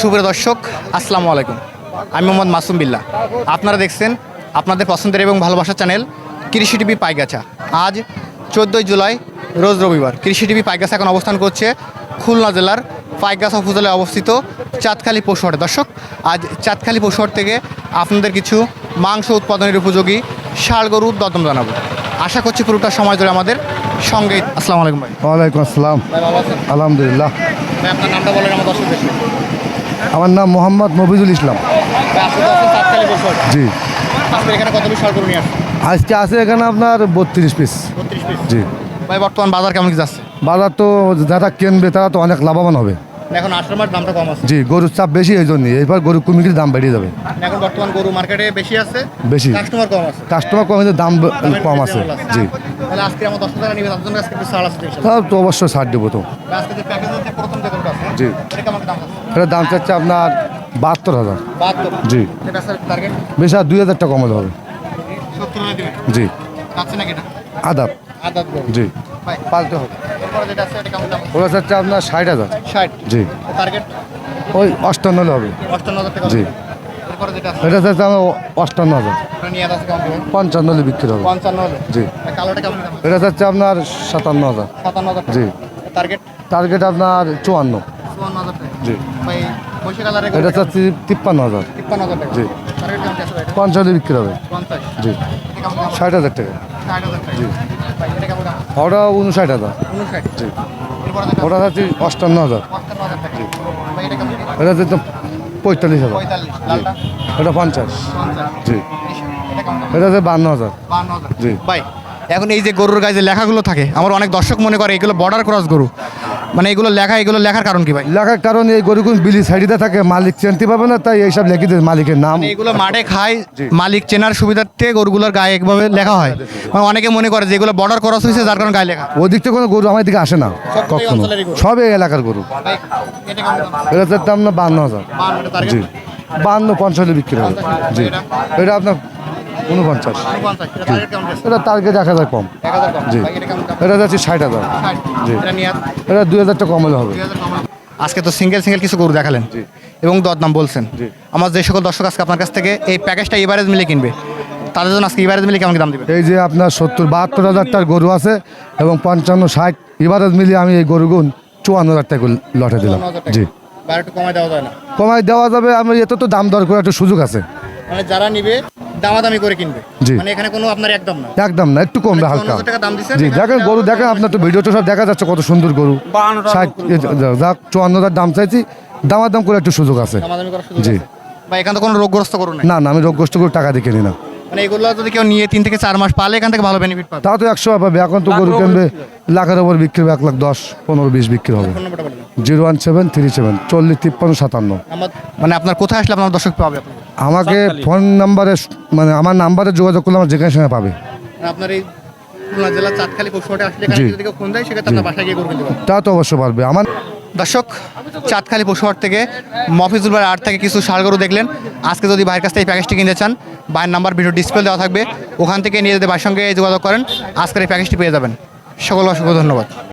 সুপ্রিয় দর্শক আসসালামু আলাইকুম। আমি মোহাম্মদ মাসুম বিল্লাহ। আপনারা দেখছেন আপনাদের পছন্দের এবং ভালোবাসার চ্যানেল কৃষি টিভি পাইগাছা। আজ চোদ্দোই জুলাই রোজ রবিবার। কৃষি টিভি পাইগাছা এখন অবস্থান করছে খুলনা জেলার পাইগাছা উপজেলায় অবস্থিত চাঁদখালি পশুহাটে দর্শক আজ চাঁদখালি পশুহাট থেকে আপনাদের কিছু মাংস উৎপাদনের উপযোগী ষাড় গরুর দদম জানাব। আশা করছি পুরোটা সময় ধরে আমাদের সঙ্গে। আসসালামু আলাইকুম ভাই। ওয়ালাইকুম আসসালাম। আলহামদুলিল্লাহ। ভাই আপনার নামটা বলেন আমার দর্শক আমার নাম মোহাম্মদ মফিজুল ইসলাম। জি। আজকে আছে এখানে আপনার বত্রিশ পিস বত্রিশ পিস জি। ভাই বর্তমান বাজার কেমন কি যাচ্ছে? বাজার তো যারা কিনবে তারা তো অনেক লাভবান হবে। এখন আঠারো মাস দামটা কম আছে। জি গরুর চাপ বেশি এই জন্যই এবার গরু কুমিকির দাম বেড়ে যাবে। এখন বর্তমান গরু মার্কেটে বেশি আছে বেশি। কাস্টমার কম আছে। কাস্টমার কম হলে দাম কম আছে। জি। তাহলে আজকে আমার দশ টাকা নিবে তার জন্য আজকে ছাড় আছে তো অবশ্যই ছাড় দেবো তো। আজকে যে প্যাকেজের যে প্রথম যে গরুটা আছে জি। এটা দাম আছে? চাচ্ছে আপনার বাহাত্তর হাজার। বাহাত্তর? জি। বেশি আর দুই হাজার টাকা কমাতে হবে। জি। আদাব। আদাত জি। পালতে হবে। এরপরে যেটা আছে এটা কেমন দাম? ওরা চাচ্ছে আপনার ষাট হাজার। ষাট। জি। টার্গেট ওই অষ্টান্ন হবে। অষ্টান্ন হাজার টাকা। জি। এরপরে যেটা আছে? এটা চাচ্ছে আমার অষ্টান্ন হাজার। আছে কেমন পঞ্চান্ন হলে বিক্রি হবে। পঞ্চান্ন হলে? জি। কালোটা কেমন দাম? এটা চাচ্ছে আপনার সাতান্ন হাজার। সাতান্ন হাজার জি। টার্গেট টার্গেট আপনার চুয়ান্ন। চুয়ান্ন হাজার জি। ভাই এটা চাচ্ছি তিপ্পান্ন হাজার। তিপ্পান্ন হাজার জি। পঞ্চাশ বিক্রি হবে। পঞ্চাশ। জি। ষাট হাজার টাকা। ষাট হাজার টাকা। দাম ওটা উনষাট হাজার। ওটা হচ্ছে অষ্টান্ন হাজার। এটা হচ্ছে পঁয়তাল্লিশ হাজার। এটা পঞ্চাশ। জি। এটা হাজার। বান্ন হাজার। জি। ভাই এখন এই যে গরুর গায়ে যে লেখাগুলো থাকে আমার অনেক দর্শক মনে করে এগুলো বর্ডার ক্রস গরু। মানে এগুলো লেখা এগুলো লেখার কারণ কি ভাই? লেখার কারণ এই গরুগুন বিলি সাইডে থাকে মালিক চিনতে পাবে না তাই এইসব লেখি দেয় মালিকের নাম। মানে এগুলো মাঠে খায় মালিক চেনার সুবিধার্থে গরুগুলোর গায়ে একভাবে লেখা হয়। মানে অনেকে মনে করে যে এগুলো বর্ডার ক্রস হয়েছে যার কারণে গায়ে লেখা। ওদিক থেকে কোনো গরু আমার দিকে আসে না। কখনো। সব এই এলাকার গরু। ভাই এটা দাম? আপনার বান্ন হাজার। জি। বান্ন পঞ্চাশে বিক্রি হবে জি? এটা আপনার উনপঞ্চাশ এটা টার্গেট এক হাজার কম। জি। এটা যাচ্ছে ষাট হাজার। জি। এটা দুই হাজার টাকা কম হলে হবে। আজকে তো সিঙ্গেল সিঙ্গেল কিছু গরু দেখালেন। এবং দরদাম বলছেন। আমার যে সকল দর্শক আজকে আপনার কাছ থেকে এই প্যাকেজটা এভারেজ মিলে কিনবে তাদের জন্য আজকে এভারেজ মিলে কেমন দাম দিবেন? এই যে আপনার সত্তর বাহাত্তর হাজার টাকার গরু আছে এবং পঞ্চান্ন ষাট এবারে মিলিয়ে আমি এই গরুগুন চুয়ান্ন হাজার টাকা লটে দিলাম। জি। কমায় দেওয়া যাবে আমি এত তো দাম দর করে একটু সুযোগ আছে। মানে যারা নিবে দামাদামি করে কিনবে। মানে এখানে কোনো আপনার একদম না। একদম না একটু কমবে মানে হালকা। টাকা দাম দিছেন, জি দেখেন গরু দেখেন আপনার তো ভিডিও তো সব দেখা যাচ্ছে কত সুন্দর গরু। ষাট যাক চুয়ান্ন হাজার দাম চাইছি দামার দাম করে একটু সুযোগ আছে। দামাদামি করার সুযোগ জি। আছে? বা এখানে তো কোনো রোগগ্রস্ত করুন নাই। না না আমি রোগগ্রস্ত করে টাকা দিয়ে কিনি না। মানে এগুলো যদি কেউ নিয়ে তিন থেকে চার মাস পালে এখান থেকে ভালো বেনিফিট পাবে। তাও তো একশো পাবে এখন তো গরু কিনবে লাখের ওপর বিক্রি হবে এক লাখ দশ পনেরো বিশ বিক্রি হবে। Zero one seven three seven চল্লিশ তিপ্পান্ন সাতান্ন। মানে আপনার কোথায় আসলে আপনার দর্শক পাবে আপনি আমাকে ফোন নাম্বারে মানে আমার নাম্বারে যোগাযোগ করলে আমার যেখানে সেখানে পাবে। আপনার এই খুলনা জেলা চাঁদখালি পশুহাটে আসলে এখানে জি। ফোন দেয় সেক্ষেত্রে আপনার বাসায় গিয়ে কিনতে তা তো অবশ্যই পারবে। আমার দর্শক চাঁদখালি পশুহাট থেকে মফিজুল ভাই আট থেকে কিছু ষাড় গরু দেখলেন। আজকে যদি ভাইয়ের কাছ থেকে এই প্যাকেজটি কিনতে চান ভাইয়ের নাম্বার ভিডিও ডিসপ্লে দেওয়া থাকবে। ওখান থেকে নিয়ে যদি ভাইয়ের সঙ্গে যোগাযোগ করেন আজকের এই প্যাকেজটি পেয়ে যাবেন। সকল অসংখ্য ধন্যবাদ।